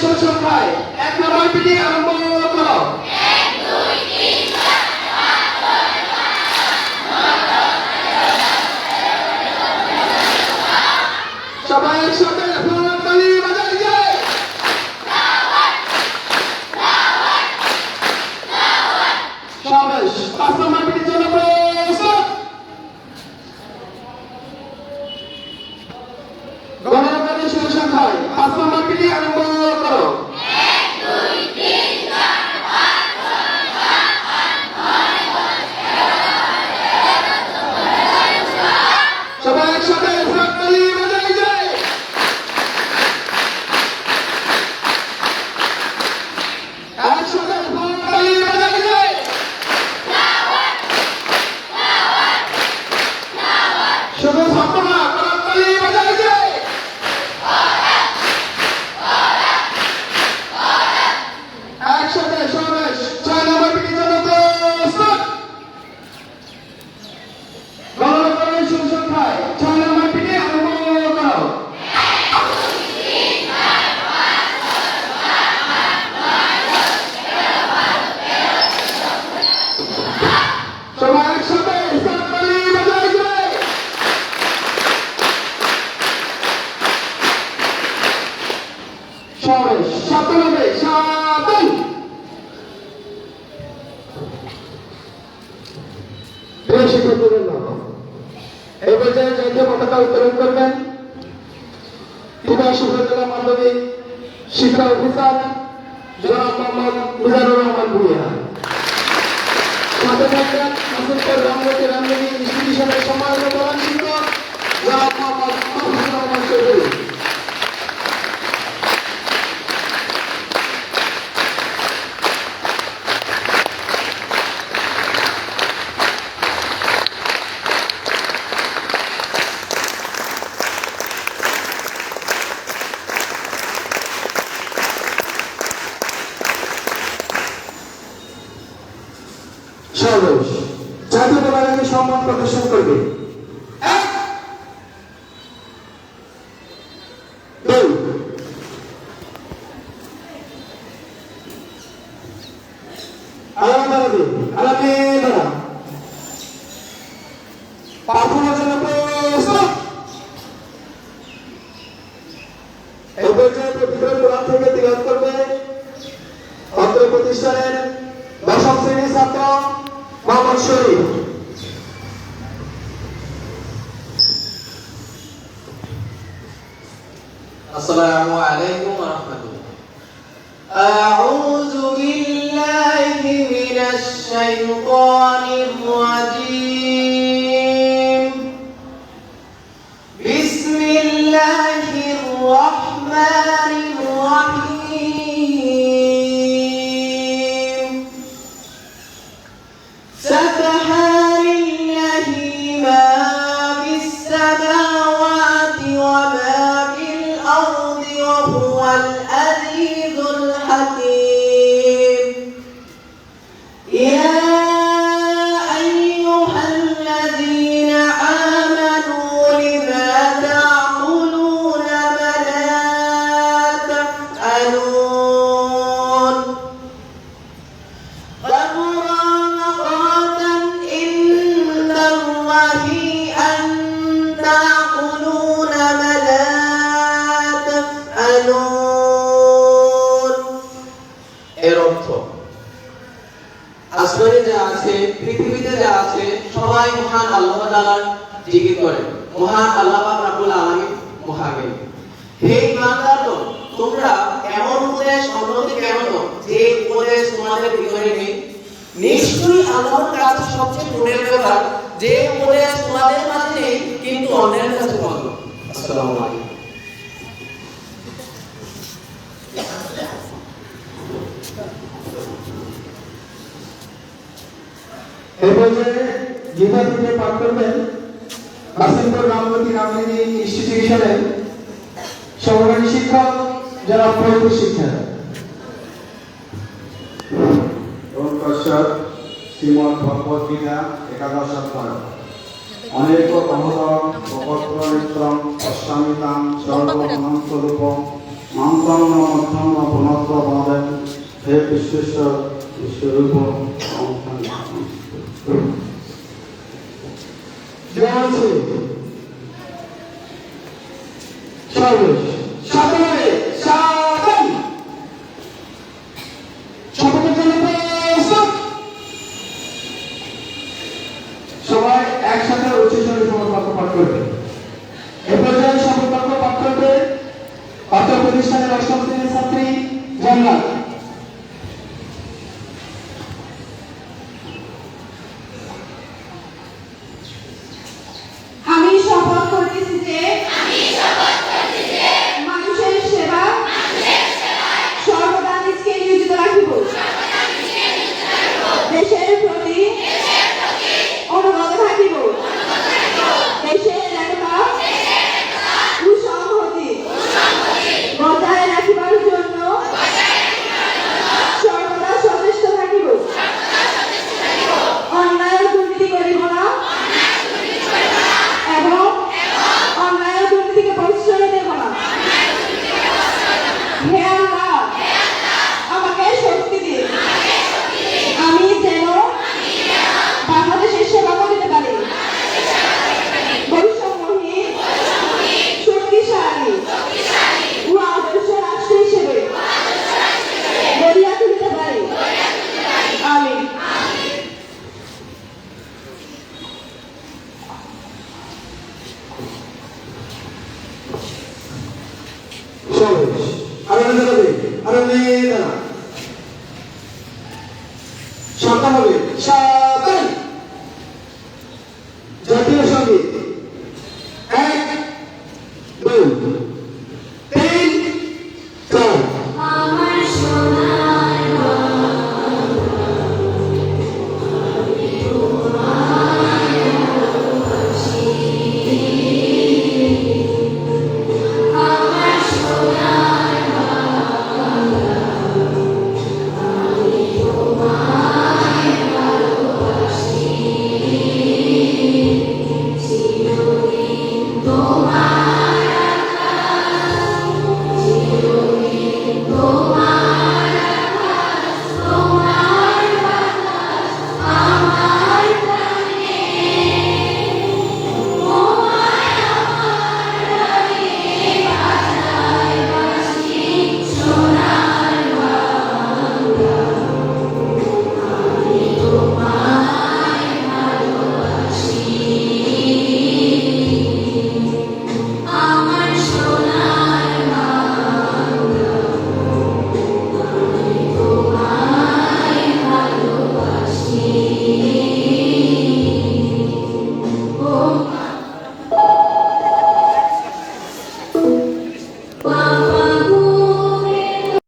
শেষ সংখ্যায় এক নম্বর পিটি আরম্ভ করো। সবাই একসাথে তালি বাজাই যায় সমাবেশ পাঁচ নম্বর পিটির জন্য প্রস্তুত গণনাকারী শেষ সংখ্যায় পাঁচ নম্বর আরম্ভ করো সবাই একসাথে তালি বাজাই যায় একসাথে তালি বাজাই যায় শুধু ছাত্ররা তালি বাজাই যায় একসাথে সমাবেশ ছয় নম্বর পিটি জন্য প্রস্তুত গণনাকারী শেষ সংখ্যায় ছয় নম্বর পিটি আরম্ভ করো সবাই একসাথে তালি বাজাই যায় সমাবেশ সাতানব্বই সাতান প্রিয় শিক্ষার্থীবৃন্দ এই পর্যায়ে জাতীয় পতাকা উত্তোলন করবেন ত্রিপুরা উপজেলা মাধ্যমিক শিক্ষা অফিসার জনাব মোহাম্মদ মিজানুর রহমান ভুইয়া। সাথে থাকবেন মাসুদপুর রামগতি রামগতি ইনস্টিটিউশনের সম্মানিত শিক্ষক সমাবেশ জাতীয় পতাকাকে সম্মান প্রদর্শন করবে। এক, দুই, আলাদা আলাদা প্রতিদিন কোরআন থেকে প্রতিষ্ঠানের দশম শ্রেণির ছাত্র মোহাম্মদ শরীফ السلام عليكم ورحمة الله أعوذ بالله من الشيطان Era মহান আল্লাহ তাআলার জিকির করে। মহান আল্লাহ পাক রাব্বুল আলামিন মহাজ্ঞানী হে ইমানদারগণ তোমরা এমন উপদেশ অন্যকে কেন দাও? যে উপদেশ তোমাদের ভিতরে নেই। নিশ্চয়ই আল্লাহর কাছে সবচেয়ে গুণের ব্যাপার যে উপদেশ তোমাদের মাঝে নেই কিন্তু অন্যের কাছে বলো আসসালামু আলাইকুম এই পর্যায়ে গীতা থেকে পাঠ করবেন কাসিমপুর রামগতি রামগতি ইনস্টিটিউশনের সহকারী শিক্ষক, যারা ফরিদপুর শিক্ষা তৎপশ্চাৎ শ্রীমদ্ ভগবদ গীতা, একাদশ অধ্যায়। অনেক অহতম কমলম ভগবত্রনেত্রম অস্বামিতাম সর্বমনন্তরূপম মান্তান্ন মধ্যাহ্ন পুনত্ব বাদেন হে বিশ্বেশ্বর বিশ্বরূপ জয়শ্রী সর্বেশ আরও দাঁড়াবে আরও দাঁড়া সাবধান হবে। সাবধান